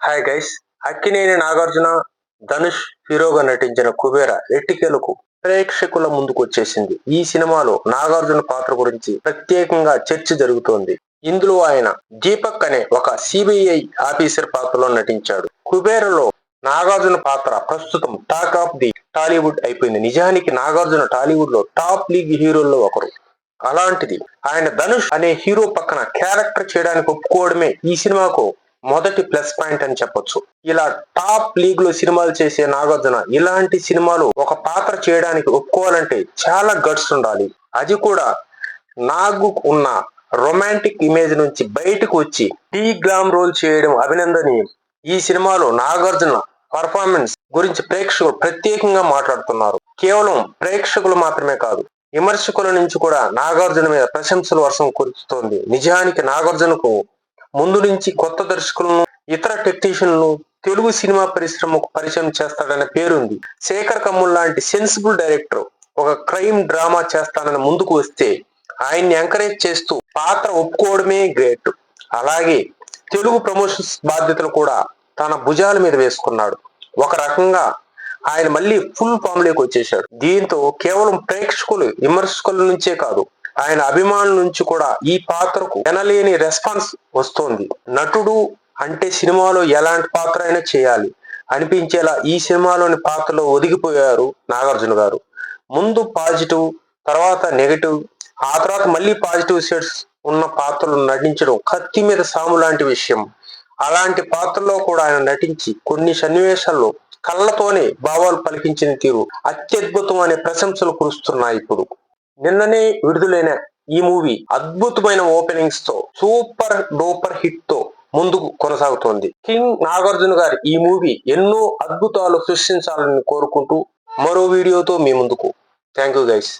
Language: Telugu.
హాయ్ గైస్ అక్కినేని నాగార్జున ధనుష్ హీరోగా నటించిన కుబేర ఎట్టికెలకు ప్రేక్షకుల ముందుకు వచ్చేసింది ఈ సినిమాలో నాగార్జున పాత్ర గురించి ప్రత్యేకంగా చర్చ జరుగుతోంది. ఇందులో ఆయన దీపక్ అనే ఒక సిబిఐ ఆఫీసర్ పాత్రలో నటించాడు. కుబేరలో నాగార్జున పాత్ర ప్రస్తుతం టాక్ ఆఫ్ ది టాలీవుడ్ అయిపోయింది. నిజానికి నాగార్జున టాలీవుడ్లో టాప్ లీగ్ హీరోల్లో ఒకరు. అలాంటిది ఆయన ధనుష్ అనే హీరో పక్కన క్యారెక్టర్ చేయడానికి ఒప్పుకోవడమే ఈ సినిమాకు మొదటి ప్లస్ పాయింట్ అని చెప్పొచ్చు. ఇలా టాప్ లీగ్లో సినిమాలు చేసే నాగార్జున ఇలాంటి సినిమాలు ఒక పాత్ర చేయడానికి ఒప్పుకోవాలంటే చాలా గట్స్ ఉండాలి. అది కూడా నాగు ఉన్న రొమాంటిక్ ఇమేజ్ నుంచి బయటకు వచ్చి టీ గ్లామ్ రోల్ చేయడం అభినందనీయం. ఈ సినిమాలో నాగార్జున పర్ఫార్మెన్స్ గురించి ప్రేక్షకులు ప్రత్యేకంగా మాట్లాడుతున్నారు. కేవలం ప్రేక్షకులు మాత్రమే కాదు విమర్శకుల నుంచి కూడా నాగార్జున మీద ప్రశంసలు వర్షం కురుస్తోంది. నిజానికి నాగార్జునకు ముందు నుంచి కొత్త దర్శకులను ఇతర టెక్నీషియన్లను తెలుగు సినిమా పరిశ్రమకు పరిచయం చేస్తాడనే పేరుంది. శేఖర్ కమ్ముల్ లాంటి సెన్సిబుల్ డైరెక్టర్ ఒక క్రైమ్ డ్రామా చేస్తానని ముందుకు వస్తే ఆయన్ని ఎంకరేజ్ చేస్తూ పాత్ర ఒప్పుకోవడమే గ్రేట్. అలాగే తెలుగు ప్రమోషన్స్ బాధ్యతలు కూడా తన భుజాల మీద వేసుకున్నాడు. ఒక రకంగా ఆయన మళ్ళీ ఫుల్ ఫామ్లోకి వచ్చేశాడు. వచ్చేసాడు దీంతో కేవలం ప్రేక్షకులు విమర్శకుల నుంచే కాదు ఆయన అభిమానుల నుంచి కూడా ఈ పాత్రకు ఎనలేని రెస్పాన్స్ వస్తోంది. నటుడు అంటే సినిమాలో ఎలాంటి పాత్ర అయినా చేయాలి. అనిపించేలా ఈ సినిమాలోని పాత్రలో ఒదిగిపోయారు నాగార్జున గారు. ముందు పాజిటివ్ తర్వాత నెగటివ్ ఆ తర్వాత మళ్ళీ పాజిటివ్ షేడ్స్ ఉన్న పాత్రలు నటించడం కత్తి మీద సాము లాంటి విషయం. అలాంటి పాత్రలో కూడా ఆయన నటించి కొన్ని సన్నివేశాల్లో కళ్ళతోనే భావాలు పలికించిన తీరు అత్యద్భుతం అనే ప్రశంసలు కురుస్తున్నాయి ఇప్పుడు. నిన్ననే విడుదలైన ఈ మూవీ అద్భుతమైన ఓపెనింగ్స్తో సూపర్ డూపర్ హిట్తో ముందుకు కొనసాగుతోంది. కింగ్ నాగార్జున గారి ఈ మూవీ ఎన్నో అద్భుతాలు సృష్టించాలని కోరుకుంటూ మరో వీడియోతో మీ ముందుకు. Thank you guys